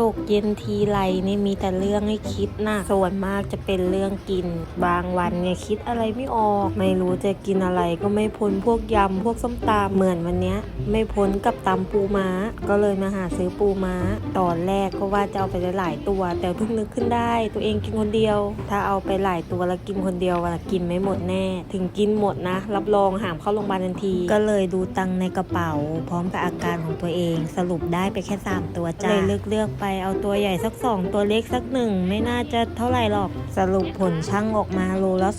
ตกเย็นทีไรนี่มีแต่เรื่องให้คิดนะส่วนมากจะเป็นเรื่องกิน บางวันเนี่ยคิดอะไรไม่ออก ไม่รู้จะกินอะไรก็ไม่พ้นพวกยำพวกส้มตำเหมือนวันเนี้ย ไม่พ้นกับตำปูม้า ก็เลยมาหาซื้อปูม้า ตอนแรกก็ว่าจะเอาไปหลายตัว แต่เพิ่งนึกขึ้นได้ ตัวเองกินคนเดียว ถ้าเอาไปหลายตัวแล้วกินคนเดียววันกินไม่หมดแน่ ถึงกินหมดนะ รับรองหามเข้าโรงพยาบาลทันที ก็เลยดูตังในกระเป๋า พร้อมกับอาการของตัวเองสรุปได้ไปแค่ 3 ตัวจ้าเลยเลือกเลือกไปเอาตัวใหญ่สักสองตัวเล็กสักหนึ่งไม่น่าจะเท่าไหร่หรอกสรุปผลช่างออกมาโลแล้ว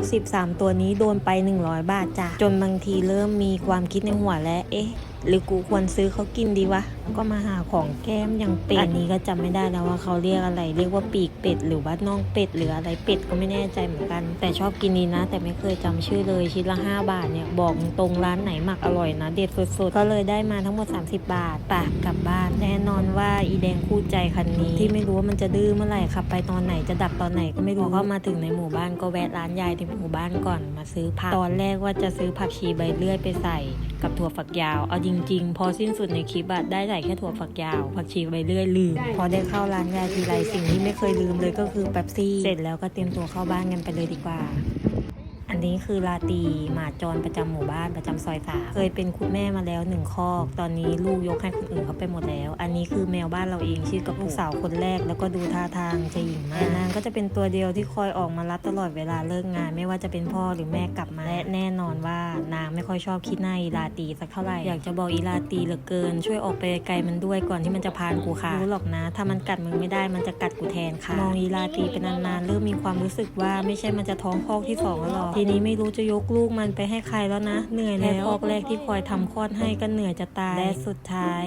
263 ตัวนี้โดนไป 100 บาทจ้ะจนบางทีเริ่มมีความคิดในหัวแล้วเอ๊ะ หรือกูควรซื้อเขากินดีวะ ก็มาหาของแก้มอย่างเป็ดอันนี้ก็จำไม่ได้แล้วว่าเขาเรียกอะไร เรียกว่าปีกเป็ด หรือว่าน่องเป็ดหรืออะไรเป็ดก็ไม่แน่ใจเหมือนกัน แต่ชอบกินนี้นะ แต่ไม่เคยจำชื่อเลยชิ้นละ 5 บาทเนี่ยบอกตรงร้านไหนหมักอร่อยนะ เด็ดสุดๆก็เลยได้มาทั้งหมด 30 บาทปากกลับบ้านแน่นอนว่าอีแดงคู่ใจคันนี้ ที่ไม่รู้ว่ามันจะดื้อเมื่อไหร่ขับไปตอนไหนจะดับตอนไหนก็ไม่รู้ก็มาถึงในหมู่บ้านก็แวะร้านยายในหมู่บ้านก่อนมาซื้อผักตอนแรกว่าจะซื้อผักชีใบเลื่อยไปใส่ กับถั่วฝักยาวเอาจริงๆพอสิ้นสุดในคลิปอะได้ใส่แค่ถั่วฝักยาวผักชีใบเลื่อยลืม พอได้เข้าร้านยายทีไรสิ่งที่ไม่เคยลืมเลยก็คือแป๊บซี่ เสร็จแล้วก็เตรียมตัวเข้าบ้านกันไปเลยดีกว่าอันนี้คือลาตีหมาจรประจำหมู่บ้านประจำซอยสามเคยเป็นคุณแม่มาแล้วหนึ่งคอก ตอนนี้ลูกยกให้คนอื่นเขาไปหมดแล้ว อันนี้คือแมวบ้านเราเองชื่อกับลูกสาวคนแรก แล้วก็ดูท่าทางจะหยิ่งมากแต่นางก็จะเป็นตัวเดียวที่คอยออกมารับตลอดเวลาเลิกงาน ไม่ว่าจะเป็นพ่อหรือแม่กลับมาและแน่นอนว่านาง ไม่ค่อยชอบคิดหน้าอีลาตีสักเท่าไหร่อยากจะบอกอีลาตีเหลือเกิน ช่วยออกไปไกลมันด้วยก่อนที่มันจะพานกูค่ะรู้หรอกนะ ถ้ามันกัดมึงไม่ได้มันจะกัดกูแทนค่ะมองอีลาตีเป็นนานๆเริ่มมีความรู้สึกว่าไม่ใช่มันจะท้องคอกที่สองแล้วหรอกทีนี้ไม่รู้จะยกลูกมันไปให้ใครแล้วนะ เหนื่อยแล้วคอกแรกที่คอยทำคลอดให้ก็เหนื่อยจะตายและสุดท้าย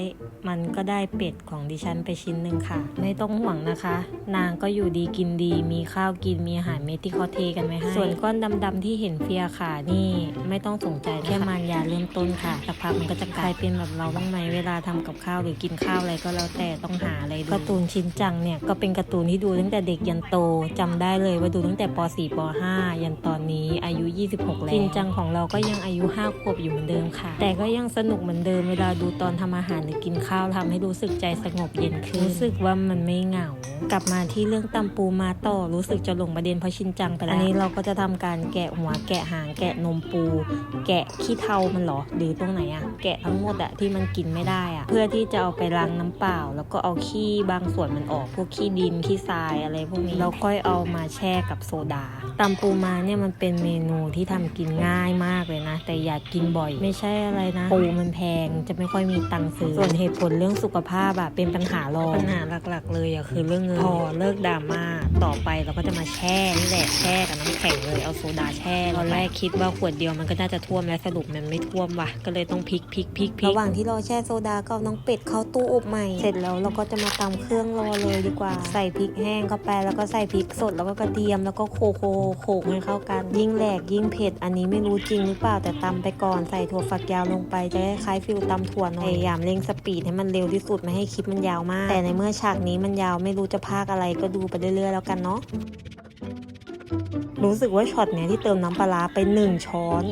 มันก็ได้เป็ดของดิฉันไปชิ้นหนึ่งค่ะ ไม่ต้องห่วงนะคะ นางก็อยู่ดีกินดี มีข้าวกินมีอาหารเม็ดที่เขาเทกันไว้ให้ส่วนก้อนดำๆที่เห็นเฟียขานี่ไม่ต้องสนใจแค่มารยาเริ่มต้นค่ะสักพักมันก็จะกลายเป็นแบบเราบ้างไหมเวลาทำกับข้าวหรือกินข้าวอะไรก็แล้วแต่ต้องหาอะไรดูการ์ตูนชินจังเนี่ยก็เป็นการ์ตูนที่ดูตั้งแต่เด็กยันโตจำได้เลยว่าดูตั้งแต่ป .4 ป .5 ยันตอนนี้อายุ 26 แล้วชินจังของเราก็ยังอายุ5ขวบอยู่เหมือนเดิมค่ะ แต่ก็ยังสนุกเหมือนเดิมเวลาดูตอนทำอาหารหรือกินข้าวทำให้รู้สึกใจสงบเย็นขึ้นรู้สึกว่ามันไม่เหงากลับมาที่เรื่องตำปูมาต่อรู้สึกจะหลงประเด็นเพราะชินจังไปแล้วอันนี้เราก็จะทำการแกะหัวแกะหางแกะนมปู แกะขี้เทามันเหรอหรือตรงไหนอะแกะทั้งหมดอะที่มันกินไม่ได้อะเพื่อที่จะเอาไปล้างน้ำเปล่า แล้วก็เอาขี้บางส่วนมันออกพวกขี้ดินขี้ทรายอะไรพวกนี้แล้วค่อยเอามาแช่กับโซดาตำปูมาเนี่ยมันเป็นเมนูที่ทำกินง่ายมากเลยนะ แต่อยากกินบ่อย ไม่ใช่อะไรนะปูมันแพงจะไม่ค่อยมีตังค์ซื้อส่วนเหตุผลเรื่องสุขภาพอะเป็นปัญหารองปัญหาหลัก ๆ เลยอะคือเรื่องเงินพอเลิกดราม่าต่อไปเราก็จะมาแช่นี่แหละแช่กับน้ำแข็งเลยเอาโซดาแช่ตอนแรกคิดว่าขวดเดียวมันก็น่าจะท่วมแล้วสรุปมันไม่ท่วมว่ะ ก็เลยต้องพลิกพลิกพลิกพลิกระหว่างที่รอแช่โซดาก็เอาน้องเป็ดเข้าตู้อบใหม่ เสร็จแล้วเราก็จะมาตำเครื่องรอเลยดีกว่า ใส่พริกแห้งเข้าไปแล้วก็ใส่พริกสดแล้วก็กระเทียมแล้วก็โคโคโขกให้เข้ากัน ยิ่งแหลกยิ่งเผ็ด อันนี้ไม่รู้จริงหรือเปล่าแต่ตำไปก่อนใส่ถั่วฝักยาวลงไปจะคล้ายฟิลตำถั่วหน่อยพยายามเร่งสปีดให้มันเร็วที่สุดไม่ให้คลิปมันยาวมาก แต่ในเมื่อฉากนี้มันยาวไม่รู้จะพากอะไรก็ดูไปเรื่อยๆแล้วกันเนาะรู้สึกว่าช็อตเนี้ยที่เติมน้ำปลาร้าไปหนึ่งช้อน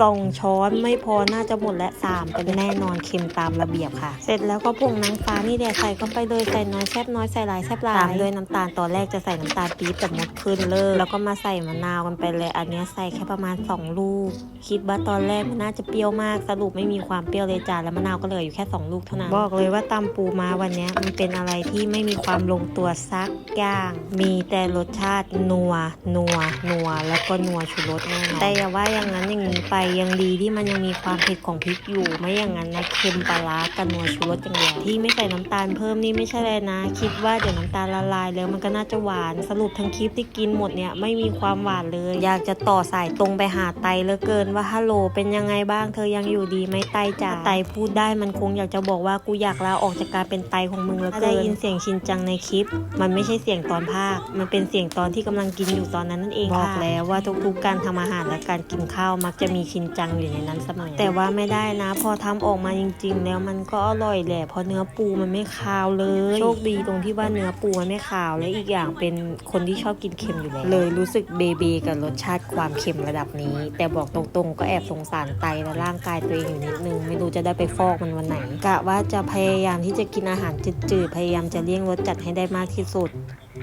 สองช้อนไม่พอน่าจะหมดและสามไปแน่นอนเค็มตามระเบียบค่ะ เสร็จแล้วก็ผงนางฟ้านี่แหละใส่เข้าไปเลยใส่น้อยแซบน้อยใส่หลายแซบหลายตามด้วยน้ำตาลตอนแรกจะใส่น้ำตาลปี๊บแต่หมดขึ้นเลยแล้วก็มาใส่มะนาวกันไปเลย อันเนี้ยใส่แค่ประมาณ 2 ลูก คิดว่าตอนแรกมันน่าจะเปรี้ยวมากสรุปไม่มีความเปรี้ยวเลยจ้าแล้วมะนาวก็เหลืออยู่แค่ 2 ลูกเท่านั้นบอกเลยว่าตำปูมาวันเนี้ยมันเป็นอะไรที่ไม่มีความลงตัวสักอย่าง มีแต่รสชาตินัวนัวนัวแล้วก็นัวชูรสแน่นอนแต่อย่าว่าอย่างนั้นอย่างนี้ไปยังดีที่มันยังมีความเผ็ดของพริกอยู่ ไม่อย่างนั้นนะเค็มปลาร้ากับนัวชูรสอย่างเดียวที่ไม่ใส่น้ำตาลเพิ่มนี่ไม่ใช่เลยนะ คิดว่าเดี๋ยวน้ำตาลละลายแล้วมันก็น่าจะหวานสรุปทั้งคลิปที่กินหมดเนี่ยไม่มีความหวานเลย อยากจะต่อสายตรงไปหาไตเหลือเกินว่าฮัลโหลเป็นยังไงบ้าง เธอยังอยู่ดีไหมไตจ๋าถ้าไตพูดได้มันคงอยากจะบอกว่ากูอยากลาออกจากการเป็นไตของมึงแล้วเกินได้ยินเสียงชินจังในคลิป มันไม่ใช่เสียงตอนภาค มันเป็นเสียงตอนที่กำลังกินอยู่ตอนนั้นนั่นเองบอกแล้วว่าทุกๆการทำอาหารและการกินข้าวมักจะมีชินจังอยู่ในนั้นเสมอแต่ว่าไม่ได้นะ พอทำออกมาจริง ๆ แล้วมันก็อร่อยแหละเพราะเนื้อปูมันไม่คาวเลย โชคดีตรงที่ว่าเนื้อปูมันไม่คาวและอีกอย่างเป็นคนที่ชอบกินเค็มอยู่แล้วเลยรู้สึกเบเบกับรสชาติความเค็มระดับนี้ แต่บอกตรงๆ ก็แอบสงสารไตและร่างกายตัวเองอยู่นิดนึงไม่รู้จะได้ไปฟอกมันวันไหนกะว่าจะพยายามที่จะกินอาหารจืดๆพยายามจะเลี่ยงรสจัดให้ได้มากที่สุด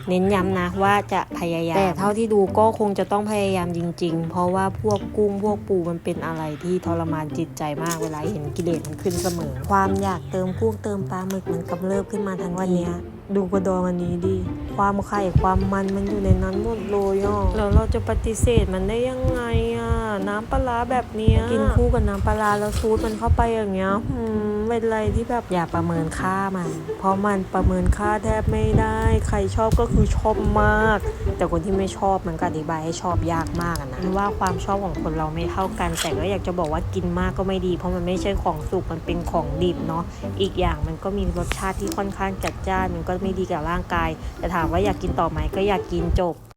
เน้นย้ำนะว่าจะพยายาม แต่เท่าที่ดูก็คงจะต้องพยายามจริง ๆ เพราะว่าพวกกุ้งพวกปูมันเป็นอะไรที่ทรมานจิตใจมากเวลาเห็นกิเลสมันขึ้นเสมอ ความอยากเติมกุ้งเติมปลาหมึกมันกำเริบขึ้นมาทันวันเนี้ยดูกระดองอันนี้ดิ ความไข่ความมันมันอยู่ในนั้นหมดเลยอะแล้วเราจะปฏิเสธมันได้ยังไงอะ น้ำปลาร้าแบบเนี้ยกินคู่กับน้ำปลาร้าแล้วซูดมันเข้าไปอย่างเงี้ยหืมเป็นอะไรที่แบบอย่าประเมินค่ามัน เพราะมันประเมินค่าแทบไม่ได้ ใครชอบก็คือชอบมาก แต่คนที่ไม่ชอบมันก็อธิบายให้ชอบยากมากอะนะว่าความชอบของคนเราไม่เท่ากัน แต่ก็อยากจะบอกว่ากินมากก็ไม่ดี เพราะมันไม่ใช่ของสุกมันเป็นของดิบเนาะอีกอย่างมันก็มีรสชาติที่ค่อนข้างจัดจ้านมันก็ไม่ดีกับร่างกาย แต่ถามว่าอยากกินต่อไหมก็อยากกินจบ